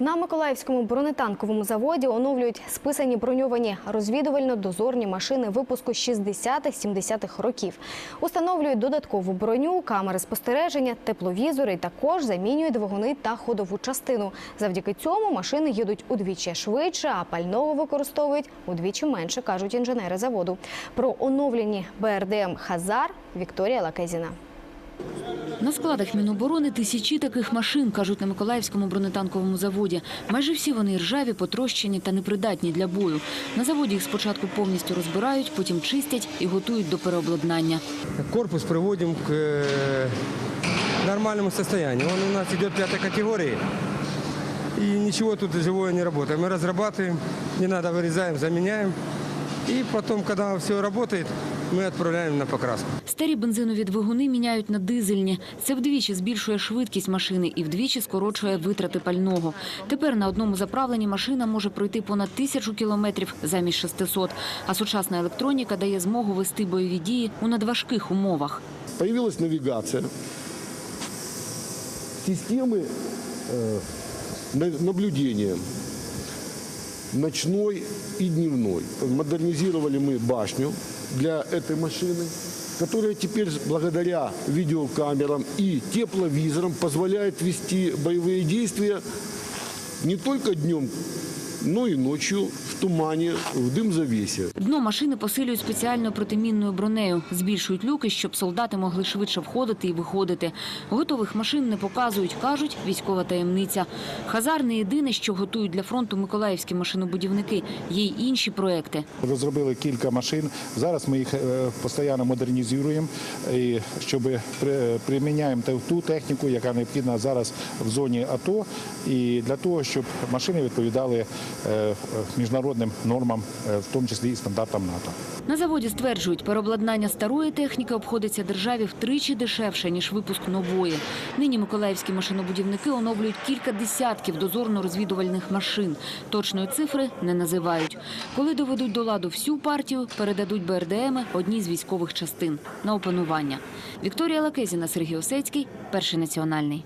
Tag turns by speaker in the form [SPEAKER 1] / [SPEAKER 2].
[SPEAKER 1] На Миколаївському бронетанковому заводі оновлюють списані броньовані розвідувально-дозорні машини випуску 60-70-х років. Установлюють додаткову броню, камери спостереження, тепловізори. Також замінюють двигуни та ходову частину. Завдяки цьому машини їдуть удвічі швидше, а пального використовують удвічі менше, кажуть інженери заводу. Про оновлені БРДМ Хазар Вікторія Лакезіна.
[SPEAKER 2] На складах Міноборони тисячі таких машин, кажуть на Миколаївському бронетанковому заводі. Майже всі вони ржаві, потрощені та непридатні для бою. На заводі їх спочатку повністю розбирають, потім чистять і готують до переобладнання.
[SPEAKER 3] Корпус приводим к э, нормальному состоянию. Он у нас идет пятой категории. И ничего тут живое не работает. Мы разрабатываем, не надо вырезаем, заменяем. И потом, когда все работает, мы отправляем на покраску.
[SPEAKER 2] Старі бензинові двигуни міняють на дизельні. Це вдвічі збільшує швидкість машини і вдвічі скорочує витрати пального. Тепер на одному заправленні машина може пройти понад тисячу кілометрів замість 600. А сучасна електроніка дає змогу вести бойові дії у надважких умовах.
[SPEAKER 4] Появилась навигация, системы э, на- наблюдения ночной и дневной. Модернизировали мы башню для этой машины, которая теперь благодаря видеокамерам и тепловизорам позволяет вести боевые действия не только днем, но и ночью в тумане, в дым-завесе.
[SPEAKER 2] Дно машини посилюють спеціальною протимінною бронею, збільшують люки, щоб солдати могли швидше входити і виходити. Готових машин не показують, кажуть, військова таємниця. Хазар не єдине, що готують для фронту миколаївські машинобудівники. Є й інші проекти.
[SPEAKER 5] Розробили кілька машин. Зараз ми їх е, постійно модернізуємо, щоб приміняємо ту техніку, яка необхідна зараз в зоні АТО, і для того, щоб машини відповідали е, міжнародним нормам, е, в тому числі і стандартам НАТО.
[SPEAKER 2] На заводі стверджують, переобладнання старої техніки обходиться державі втричі дешевше, ніж випуск нової. Нині миколаївські машинобудівники оновлюють кілька десятків дозорно-розвідувальних машин. Точної цифри не називають. Коли доведуть до ладу всю партію, передадуть БРДМи одній з військових частин на опанування. Вікторія Лакезіна, Сергій Осецький, перший національний.